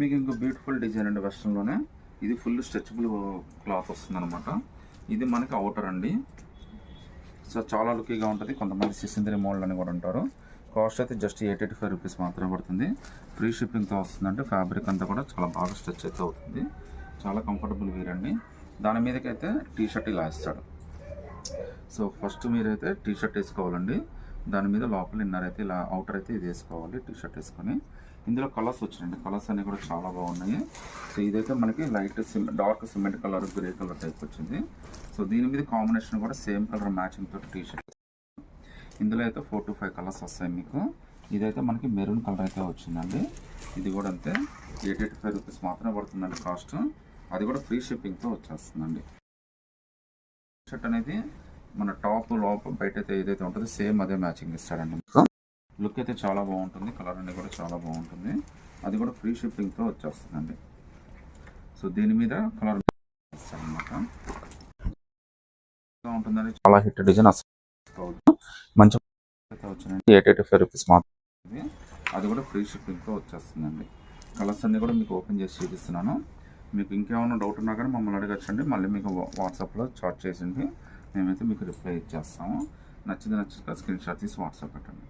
మీకు ఇంకో beautiful design అండి వెస్ట్రన్లోనే ఇది ఫుల్ స్ట్రెచబుల్ క్లాత్ వస్తుంది అనమాట ఇది మనకి అవుటర్ అండి. సో చాలా లుకీగా ఉంటుంది. కొంతమంది సిసింద్రి మోడల్ అని కూడా ఉంటారు. కాస్ట్ అయితే just eight eighty five rupees మాత్రమే పడుతుంది. ఫ్రీ షిప్పింగ్తో వస్తుందంటే ఫ్యాబ్రిక్ అంతా కూడా చాలా బాగా స్ట్రెచ్ అయితే అవుతుంది. చాలా కంఫర్టబుల్ వేర్ అండి. దాని మీదకైతే టీ షర్ట్ ఇలా ఇస్తాడు సో ఫస్ట్ మీరైతే టీ షర్ట్ వేసుకోవాలండి. దాని మీద లోపల ఇన్నర్ అయితే ఇలా అవుటర్ అయితే ఇది వేసుకోవాలి టీ షర్ట్ వేసుకొని. ఇందులో కలర్స్ వచ్చినాయండి కలర్స్ అన్నీ కూడా చాలా బాగున్నాయి. సో ఇదైతే మనకి light cement dark cement colour grey colour type వచ్చింది. సో దీని మీద కాంబినేషన్ కూడా సేమ్ కలర్ మ్యాచింగ్ తోటి టీ షర్ట్ ఇందులో అయితే ఫోర్ టు ఫైవ్ కలర్స్ వస్తాయి మీకు. ఇదైతే మనకి మెరూన్ కలర్ అయితే వచ్చిందండి. ఇది కూడా అంతే. ఎయిట్ ఎయిటీ ఫైవ్ రూపీస్ మాత్రమే పడుతుందండి కాస్ట్ అది కూడా ఫ్రీ షిప్పింగ్తో వచ్చేస్తుందండి. షర్ట్ అనేది మన టాప్ లోపల బయట అయితే ఏదైతే ఉంటుందో సేమ్ అదే మ్యాచింగ్ ఇస్తాడండి. మీకు లుక్ అయితే చాలా బాగుంటుంది కలర్ అనేది కూడా చాలా బాగుంటుంది. అది కూడా ఫ్రీ షిప్పింగ్తో వచ్చేస్తుందండి. సో దీని మీద కలర్ ఇస్తాడనమాట ఉంటుందండి? చాలా హిట్ డిజైన్ అసలు. మంచి అయితే ఎయిట్ ఎయిటీ ఫైవ్ రూపీస్ మాత్రమే. అది కూడా ఫ్రీ షిప్పింగ్తో వచ్చేస్తుందండి. కలర్స్ అన్ని కూడా మీకు ఓపెన్ చేసి చూపిస్తున్నాను. మీకు ఇంకేమైనా డౌట్ ఉన్నా కానీ మమ్మల్ని అడగచ్చండి. మళ్ళీ మీకు వాట్సాప్లో చాట్ చేసింది మేమైతే మీకు రిప్లై ఇచ్చేస్తాము నచ్చింది నచ్చిన స్క్రీన్ షాట్ తీసి వాట్సాప్ పెట్టండి.